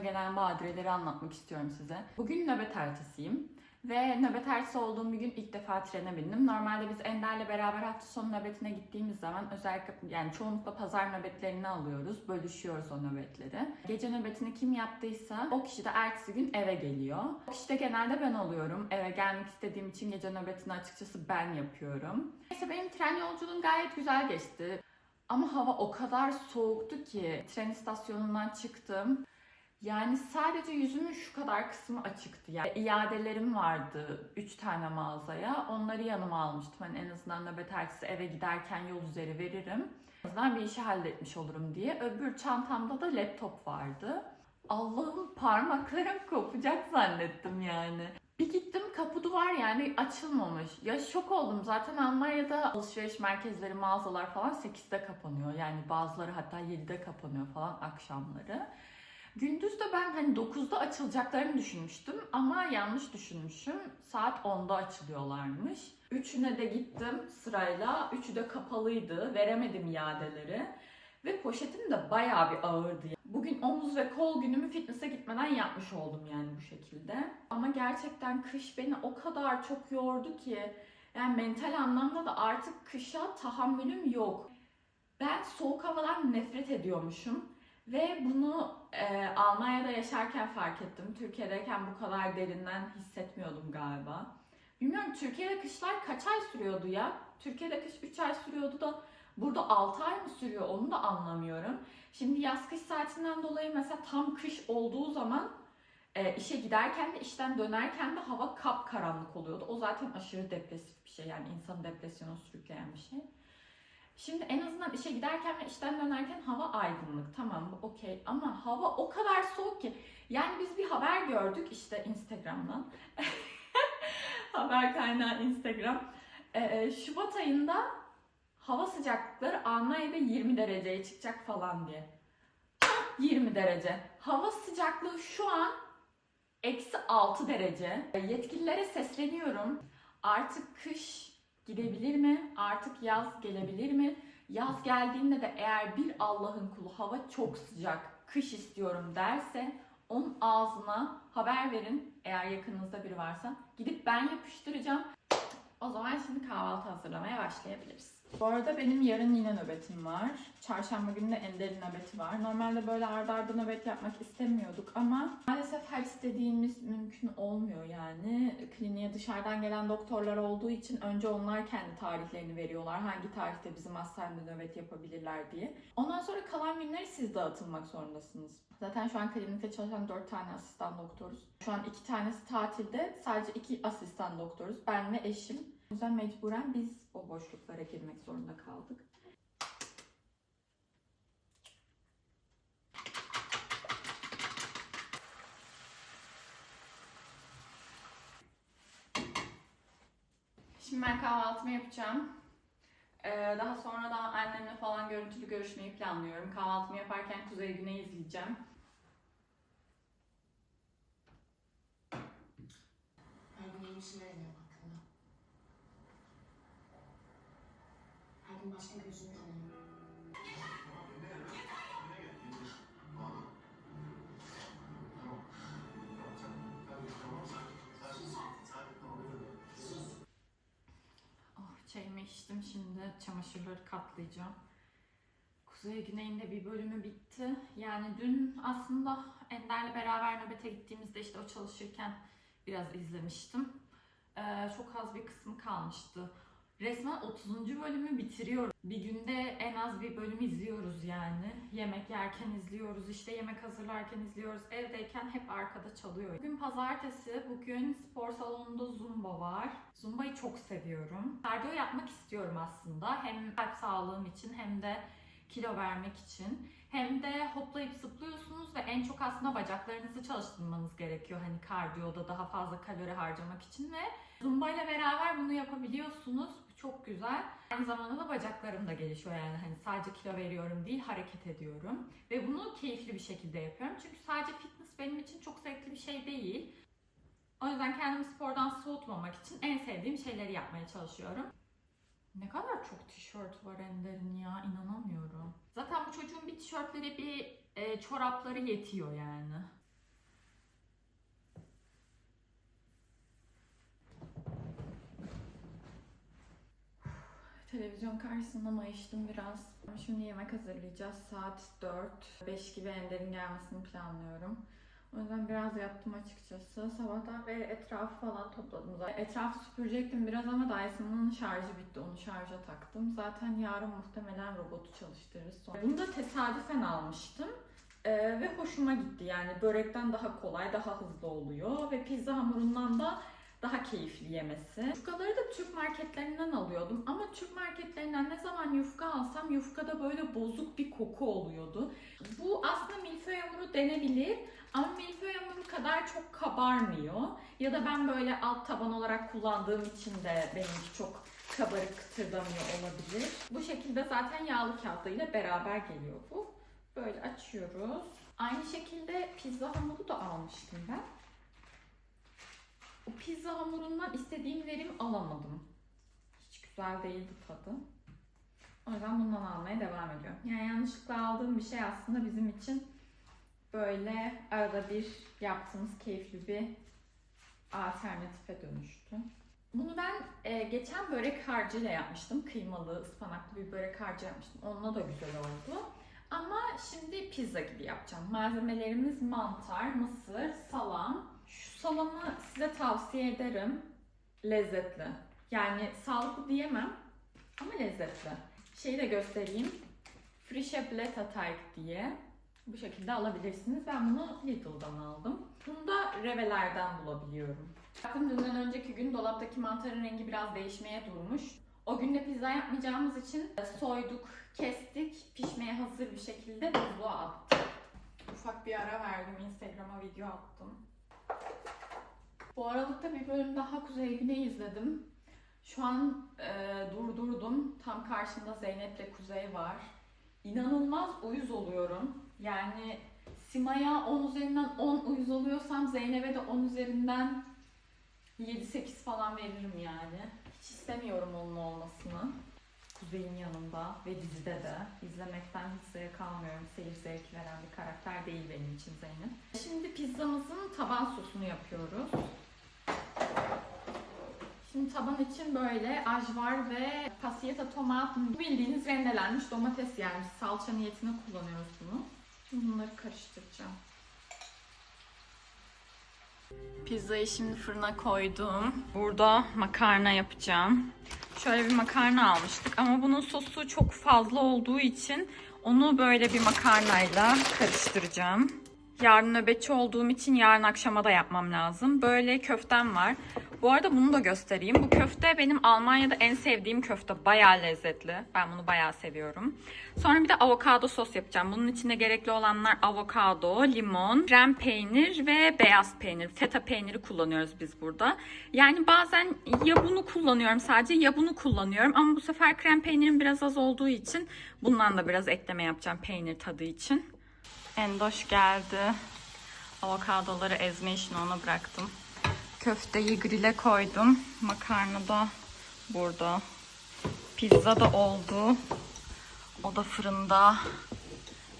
gelen badireleri anlatmak istiyorum size. Bugün nöbet ertesiyim. Ve nöbet ertesi olduğum bir gün ilk defa trene bindim. Normalde biz Ender'le beraber hafta sonu nöbetine gittiğimiz zaman özellikle yani çoğunlukla pazar nöbetlerini alıyoruz. Bölüşüyoruz o nöbetleri. Gece nöbetini kim yaptıysa o kişi de ertesi gün eve geliyor. O kişi de genelde ben oluyorum. Eve gelmek istediğim için gece nöbetini açıkçası ben yapıyorum. Neyse benim tren yolculuğum gayet güzel geçti. Ama hava o kadar soğuktu ki tren istasyonundan çıktım. Yani sadece yüzümün şu kadar kısmı açıktı. Yani iadelerim vardı 3 tane mağazaya. Onları yanıma almıştım. Hani en azından nöbet ertesi eve giderken yol üzeri veririm. En azından bir işi halletmiş olurum diye. Öbür çantamda da laptop vardı. Allah'ım parmaklarım kopacak zannettim yani. Bir gittim kapı duvar yani açılmamış. Ya şok oldum. Zaten Almanya'da alışveriş merkezleri, mağazalar falan 8'de kapanıyor. Yani bazıları hatta 7'de kapanıyor falan akşamları. Gündüz de ben hani 9'da açılacaklarını düşünmüştüm ama yanlış düşünmüşüm. Saat 10'da açılıyorlarmış. Üçüne de gittim sırayla. Üçü de kapalıydı. Veremedim iadeleri. Ve poşetim de bayağı bir ağırdı. Bugün omuz ve kol günümü fitness'e gitmeden yapmış oldum yani bu şekilde. Ama gerçekten kış beni o kadar çok yordu ki yani mental anlamda da artık kışa tahammülüm yok. Ben soğuk havadan nefret ediyormuşum. Ve bunu e, Almanya'da yaşarken fark ettim. Türkiye'deyken bu kadar derinden hissetmiyordum galiba. Bilmiyorum Türkiye'de kışlar kaç ay sürüyordu ya? Türkiye'de kış 3 ay sürüyordu da burada 6 ay mı sürüyor onu da anlamıyorum. Şimdi yaz kış saatinden dolayı mesela tam kış olduğu zaman e, işe giderken de işten dönerken de hava kapkaranlık oluyordu. O zaten aşırı depresif bir şey yani insanı depresyona sürükleyen bir şey. Şimdi en azından işe giderken ve işten dönerken hava aydınlık. Tamam bu okey ama hava o kadar soğuk ki. Yani biz bir haber gördük işte Instagram'dan. haber kaynağı Instagram. Ee, Şubat ayında hava sıcaklıkları Almanya'da 20 dereceye çıkacak falan diye. Hah, 20 derece. Hava sıcaklığı şu an eksi 6 derece. Yetkililere sesleniyorum. Artık kış gidebilir mi? Artık yaz gelebilir mi? Yaz geldiğinde de eğer bir Allah'ın kulu hava çok sıcak, kış istiyorum derse onun ağzına haber verin eğer yakınınızda biri varsa. Gidip ben yapıştıracağım. O zaman şimdi kahvaltı hazırlamaya başlayabiliriz. Bu arada benim yarın yine nöbetim var. Çarşamba günü de Ender'in nöbeti var. Normalde böyle arda arda nöbet yapmak istemiyorduk ama maalesef her istediğimiz mümkün olmuyor yani. Kliniğe dışarıdan gelen doktorlar olduğu için önce onlar kendi tarihlerini veriyorlar. Hangi tarihte bizim hastanede nöbet yapabilirler diye. Ondan sonra kalan günleri siz dağıtılmak zorundasınız. Zaten şu an klinikte çalışan 4 tane asistan doktoruz. Şu an 2 tanesi tatilde. Sadece 2 asistan doktoruz. Ben ve eşim. O yüzden mecburen biz o boşluklara girmek zorunda kaldık. Şimdi ben kahvaltımı yapacağım. Ee, daha sonra da annemle falan görüntülü görüşmeyi planlıyorum. Kahvaltımı yaparken Kuzey Güney izleyeceğim. Her gün yeni şeyler hakkında. Her gün başka yüzünü tanıyorum. İçtim şimdi çamaşırları katlayacağım. Kuzey Güney'in de bir bölümü bitti. Yani dün aslında Ender'le beraber nöbete gittiğimizde işte o çalışırken biraz izlemiştim. Ee, çok az bir kısmı kalmıştı. Resmen 30. bölümü bitiriyoruz. Bir günde en az bir bölüm izliyoruz yani. Yemek yerken izliyoruz, işte yemek hazırlarken izliyoruz. Evdeyken hep arkada çalıyor. Bugün pazartesi, bugün spor salonunda zumba var. Zumba'yı çok seviyorum. Kardiyo yapmak istiyorum aslında. Hem kalp sağlığım için hem de kilo vermek için. Hem de hoplayıp zıplıyorsunuz ve en çok aslında bacaklarınızı çalıştırmanız gerekiyor. Hani kardiyoda daha fazla kalori harcamak için ve Zumba ile beraber bunu yapabiliyorsunuz. Çok güzel. Aynı zamanda da bacaklarım da gelişiyor yani hani sadece kilo veriyorum değil hareket ediyorum. Ve bunu keyifli bir şekilde yapıyorum. Çünkü sadece fitness benim için çok zevkli bir şey değil. O yüzden kendimi spordan soğutmamak için en sevdiğim şeyleri yapmaya çalışıyorum. Ne kadar çok tişört var Ender'in ya inanamıyorum. Zaten bu çocuğun bir tişörtleri bir e, çorapları yetiyor yani. Televizyon karşısında mayıştım biraz. Şimdi yemek hazırlayacağız. Saat 4. 5 gibi Ender'in gelmesini planlıyorum. O yüzden biraz yattım açıkçası. Sabahtan beri etrafı falan topladım zaten. Etrafı süpürecektim biraz ama Dyson'ın şarjı bitti. Onu şarja taktım. Zaten yarın muhtemelen robotu çalıştırırız. Sonra- Bunu da tesadüfen almıştım. Ee, ve hoşuma gitti yani börekten daha kolay, daha hızlı oluyor ve pizza hamurundan da daha keyifli yemesi. Yufkaları da Türk marketlerinden alıyordum ama Türk marketlerinden ne zaman yufka alsam yufkada böyle bozuk bir koku oluyordu. Bu aslında milföy hamuru denebilir ama milföy hamuru kadar çok kabarmıyor. Ya da ben böyle alt taban olarak kullandığım için de benimki çok kabarık kıtırdamıyor olabilir. Bu şekilde zaten yağlı kağıdıyla beraber geliyor bu. Böyle açıyoruz. Aynı şekilde pizza hamuru da almıştım ben. O pizza hamurundan istediğim verim alamadım. Hiç güzel değildi tadı. O yüzden bundan almaya devam ediyorum. Yani yanlışlıkla aldığım bir şey aslında bizim için böyle arada bir yaptığımız keyifli bir alternatife dönüştü. Bunu ben e, geçen börek harcıyla yapmıştım. Kıymalı, ıspanaklı bir börek harcı yapmıştım. Onunla da güzel oldu. Ama şimdi pizza gibi yapacağım. Malzemelerimiz mantar, mısır, salam. Şu salamı size tavsiye ederim. Lezzetli. Yani sağlıklı diyemem ama lezzetli. Şeyi de göstereyim. Frische Blätterteig diye. Bu şekilde alabilirsiniz. Ben bunu Lidl'dan aldım. Bunu da Reveler'den bulabiliyorum. Baktım dünden önceki gün dolaptaki mantarın rengi biraz değişmeye durmuş. O gün de pizza yapmayacağımız için soyduk, kestik, pişmeye hazır bir şekilde buzluğa attık. Ufak bir ara verdim, Instagram'a video attım. Bu aralıkta bir bölüm daha Kuzey Güney izledim. Şu an e, durdurdum. Tam karşımda Zeynep'le Kuzey var. İnanılmaz uyuz oluyorum. Yani Sima'ya 10 üzerinden 10 uyuz oluyorsam Zeynep'e de 10 üzerinden 7-8 falan veririm yani. Hiç istemiyorum onun olmasını. Kuzey'in yanında ve dizide de. izlemekten hiç zevk almıyorum. Seyir zevki veren bir karakter değil benim için Zeynep. Şimdi pizzamızın taban sosunu yapıyoruz. Şimdi taban için böyle ajvar ve pasiyeta tomat, bildiğiniz rendelenmiş domates yani salça niyetine kullanıyoruz bunu. Bunları karıştıracağım. Pizzayı şimdi fırına koydum. Burada makarna yapacağım. Şöyle bir makarna almıştık ama bunun sosu çok fazla olduğu için onu böyle bir makarnayla karıştıracağım. Yarın nöbetçi olduğum için yarın akşama da yapmam lazım. Böyle köftem var. Bu arada bunu da göstereyim. Bu köfte benim Almanya'da en sevdiğim köfte. Bayağı lezzetli. Ben bunu bayağı seviyorum. Sonra bir de avokado sos yapacağım. Bunun içinde gerekli olanlar avokado, limon, krem peynir ve beyaz peynir. Feta peyniri kullanıyoruz biz burada. Yani bazen ya bunu kullanıyorum sadece ya bunu kullanıyorum. Ama bu sefer krem peynirim biraz az olduğu için bundan da biraz ekleme yapacağım peynir tadı için. Endoş geldi. Avokadoları ezme işini ona bıraktım. Köfteyi grille koydum. Makarna da burada. Pizza da oldu. O da fırında.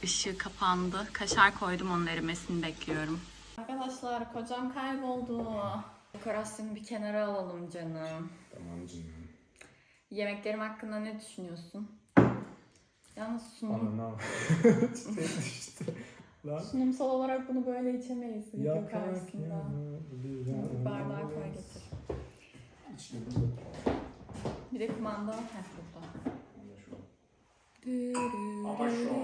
Işığı kapandı. Kaşar koydum onun erimesini bekliyorum. Arkadaşlar kocam kayboldu. Dekorasyonu bir kenara alalım canım. Tamam canım. Yemeklerim hakkında ne düşünüyorsun? Yalnız sunum, Ana ne Çiçek düştü. Lan. sunumsal olarak bunu böyle içemeyiz video Yapak karşısında. Bir bardağı koy getir. Bir de kumanda. Heh burada. Ama şu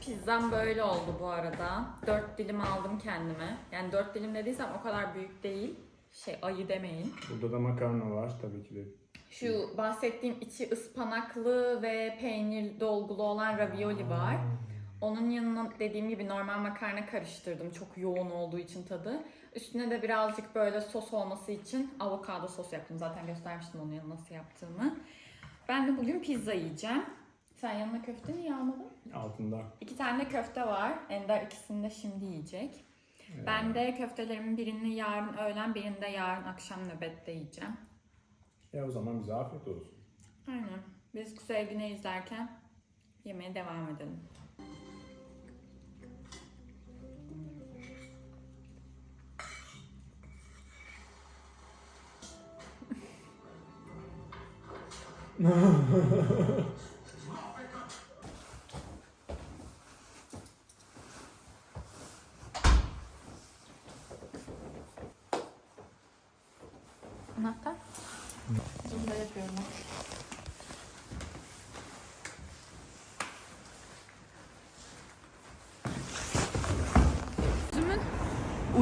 Pizzam böyle oldu bu arada. Dört dilim aldım kendime. Yani dört dilim dediysem o kadar büyük değil. Şey ayı demeyin. Burada da makarna var tabii ki de. Şu bahsettiğim içi ıspanaklı ve peynir dolgulu olan ravioli var. Onun yanına dediğim gibi normal makarna karıştırdım. Çok yoğun olduğu için tadı. Üstüne de birazcık böyle sos olması için avokado sos yaptım. Zaten göstermiştim onun yanına nasıl yaptığımı. Ben de bugün pizza yiyeceğim. Sen yanına köfte niye almadın? Altında. İki tane de köfte var. Ender ikisini de şimdi yiyecek. Ben de köftelerimin birini yarın öğlen, birini de yarın akşam nöbette yiyeceğim. E o zaman bize afiyet olsun. Aynen. Biz Kuzey Güney izlerken yemeğe devam edelim.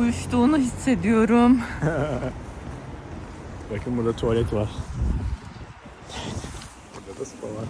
uyuştuğunu hissediyorum. Bakın burada tuvalet var. Burada da spa var.